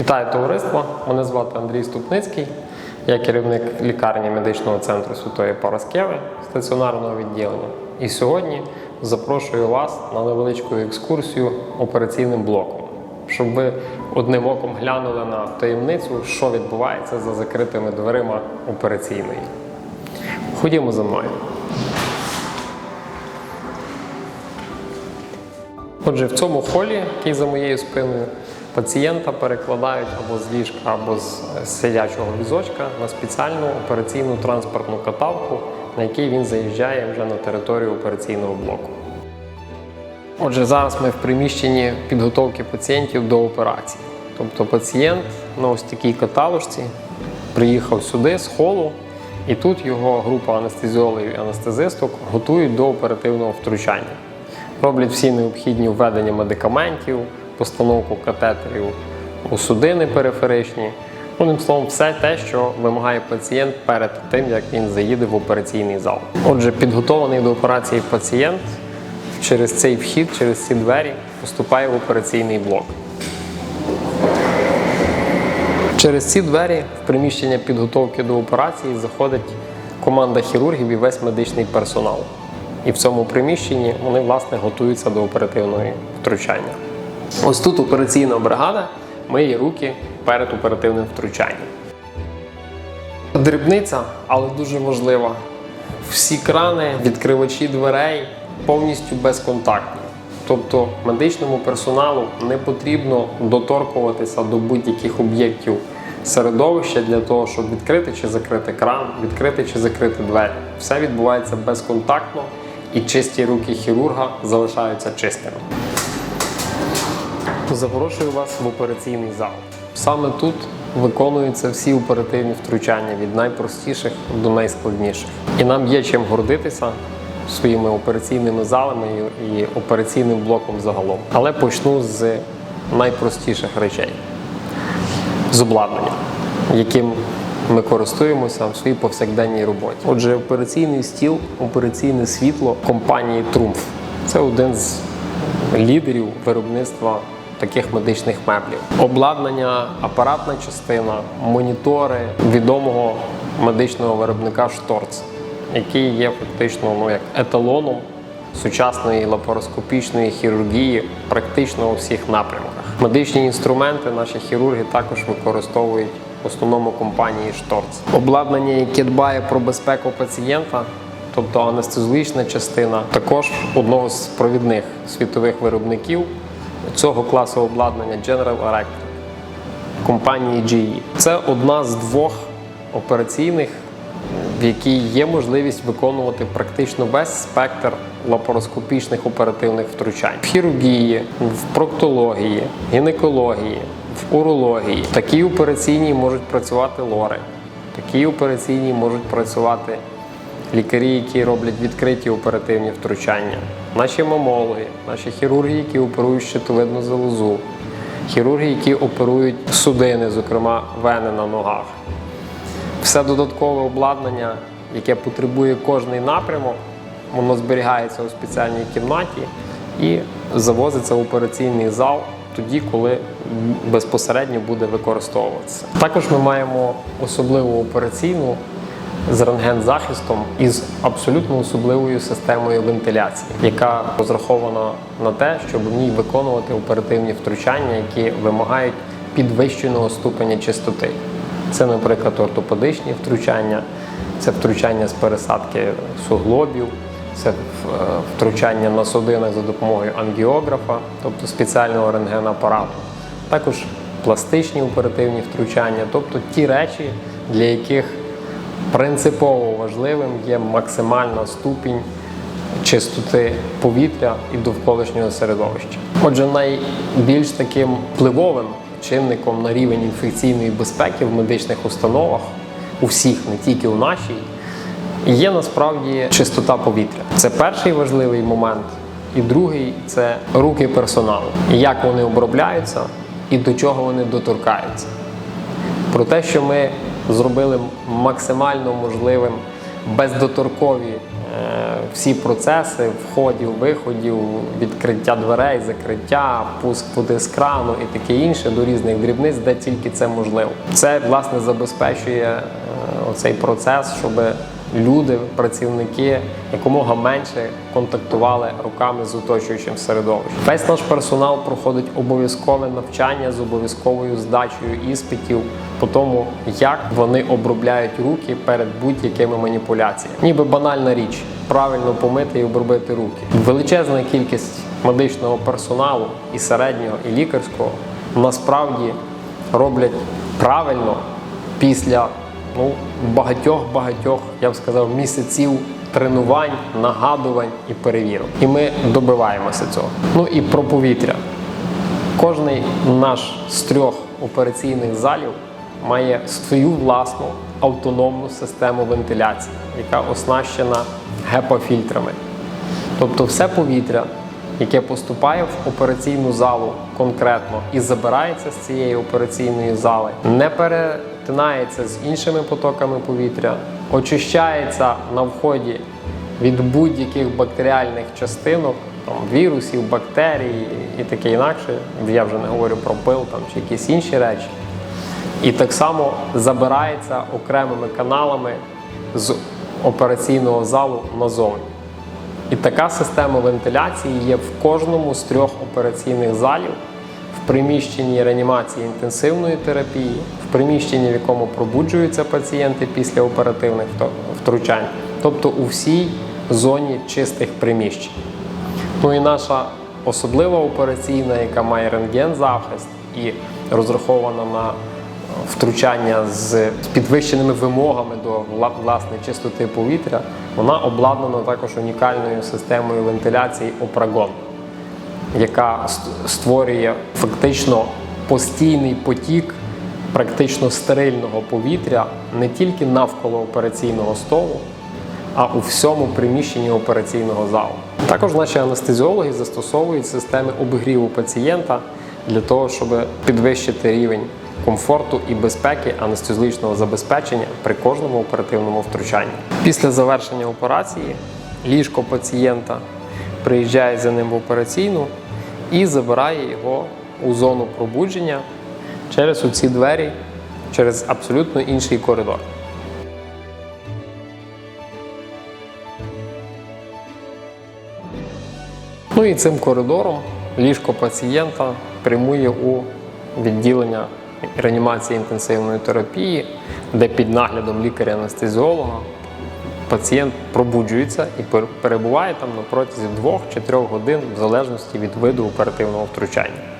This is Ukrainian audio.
Вітаю товариство! Мене звати Андрій Ступницький. Я керівник лікарні медичного центру Святої Параскеви стаціонарного відділення. І сьогодні запрошую вас на невеличку екскурсію операційним блоком, щоб ви одним оком глянули на таємницю, що відбувається за закритими дверима операційної. Ходімо за мною. Отже, в цьому холі, який за моєю спиною, пацієнта перекладають або з ліжка, або з е, сидячого візочка на спеціальну операційну транспортну каталку, на якій він заїжджає вже на територію операційного блоку. Отже, зараз ми в приміщенні підготовки пацієнтів до операції. Тобто пацієнт на ось такій каталочці приїхав сюди з холу, і тут його група анестезіологів і анестезисток готують до оперативного втручання. Роблять всі необхідні введення медикаментів, постановку катетерів у судини периферичні. Одним словом, все те, що вимагає пацієнт перед тим, як він заїде в операційний зал. Отже, підготований до операції пацієнт через цей вхід, через ці двері поступає в операційний блок. Через ці двері в приміщення підготовки до операції заходить команда хірургів і весь медичний персонал. І в цьому приміщенні вони власне готуються до оперативного втручання. Ось тут операційна бригада миє руки перед оперативним втручанням. Дрібниця, але дуже важлива. Всі крани, відкривачі дверей повністю безконтактні. Тобто медичному персоналу не потрібно доторкуватися до будь-яких об'єктів середовища для того, щоб відкрити чи закрити кран, відкрити чи закрити двері. Все відбувається безконтактно і чисті руки хірурга залишаються чистими. Запрошую вас в операційний зал. Саме тут виконуються всі оперативні втручання від найпростіших до найскладніших. І нам є чим гордитися своїми операційними залами і операційним блоком загалом. Але почну з найпростіших речей з обладнання, яким ми користуємося в своїй повсякденній роботі. Отже, операційний стіл, операційне світло компанії Трумф. Це один з лідерів виробництва таких медичних меблів. Обладнання, апаратна частина, монітори відомого медичного виробника Шторц, який є фактично ну, як еталоном сучасної лапароскопічної хірургії практично у всіх напрямках. Медичні інструменти наші хірурги також використовують в основному компанії Шторц. Обладнання, яке дбає про безпеку пацієнта, тобто анестезіологічна частина, також одного з провідних світових виробників цього класу обладнання General Electric компанії GE. Це одна з двох операційних, в якій є можливість виконувати практично весь спектр лапароскопічних оперативних втручань в хірургії, в проктології, гінекології, в урології. В такій операційній можуть працювати лори, в такій операційній можуть працювати лікарі, які роблять відкриті оперативні втручання, наші мамологи, наші хірурги, які оперують щитовидну залозу, хірурги, які оперують судини, зокрема вени на ногах. Все додаткове обладнання, яке потребує кожний напрямок, воно зберігається у спеціальній кімнаті і завозиться в операційний зал тоді, коли безпосередньо буде використовуватися. Також ми маємо особливу операційну з рентгензахистом із абсолютно особливою системою вентиляції, яка розрахована на те, щоб в ній виконувати оперативні втручання, які вимагають підвищеного ступеня чистоти. Це, наприклад, ортопедичні втручання, це втручання з пересадки суглобів, це е, втручання на судинах за допомогою ангіографа, тобто спеціального рентгенапарату. Також пластичні оперативні втручання, тобто ті речі, для яких принципово важливим є максимальна ступінь чистоти повітря і довколишнього середовища. Отже, найбільш таким впливовим чинником на рівень інфекційної безпеки в медичних установах, у всіх, не тільки у нашій, є насправді чистота повітря. Це перший важливий момент. І другий це руки персоналу, як вони обробляються і до чого вони доторкаються. Про те, що ми зробили максимально можливим бездоторкові е, всі процеси входів, виходів, відкриття дверей, закриття, пуск води з крану і таке інше до різних дрібниць, де тільки це можливо. Це власне забезпечує е, оцей процес, щоб люди, працівники якомога менше контактували руками з оточуючим середовищем. Весь наш персонал проходить обов'язкове навчання з обов'язковою здачею іспитів по тому, як вони обробляють руки перед будь-якими маніпуляціями. Ніби банальна річ правильно помити і обробити руки. Величезна кількість медичного персоналу і середнього, і лікарського насправді роблять правильно після ну, багатьох-багатьох, я б сказав, місяців тренувань, нагадувань і перевірок. І ми добиваємося цього. Ну і про повітря. Кожний наш з трьох операційних залів має свою власну автономну систему вентиляції, яка оснащена гепа-фільтрами. Тобто все повітря, яке поступає в операційну залу конкретно і забирається з цієї операційної зали, не перетинається з іншими потоками повітря, очищається на вході від будь-яких бактеріальних частинок, там, вірусів, бактерій і таке інакше. Я вже не говорю про пил там, чи якісь інші речі. І так само забирається окремими каналами з операційного залу назовні. І така система вентиляції є в кожному з трьох операційних залів, приміщенні реанімації інтенсивної терапії, в приміщенні, в якому пробуджуються пацієнти після оперативних втручань, тобто у всій зоні чистих приміщень. Ну і наша особлива операційна, яка має рентген-захист і розрахована на втручання з підвищеними вимогами до власне чистоти повітря, вона обладнана також унікальною системою вентиляції Опрагон, яка створює фактично постійний потік практично стерильного повітря не тільки навколо операційного столу, а у всьому приміщенні операційного залу. Також наші анестезіологи застосовують системи обігріву пацієнта для того, щоб підвищити рівень комфорту і безпеки анестезіологічного забезпечення при кожному оперативному втручанні. Після завершення операції ліжко пацієнта приїжджає за ним в операційну і забирає його у зону пробудження через оці двері, через абсолютно інший коридор. Ну і цим коридором ліжко пацієнта прямує у відділення реанімації інтенсивної терапії, де під наглядом лікаря-анестезіолога пацієнт пробуджується і пер- перебуває там на протязі 2 чи 3 годин в залежності від виду оперативного втручання.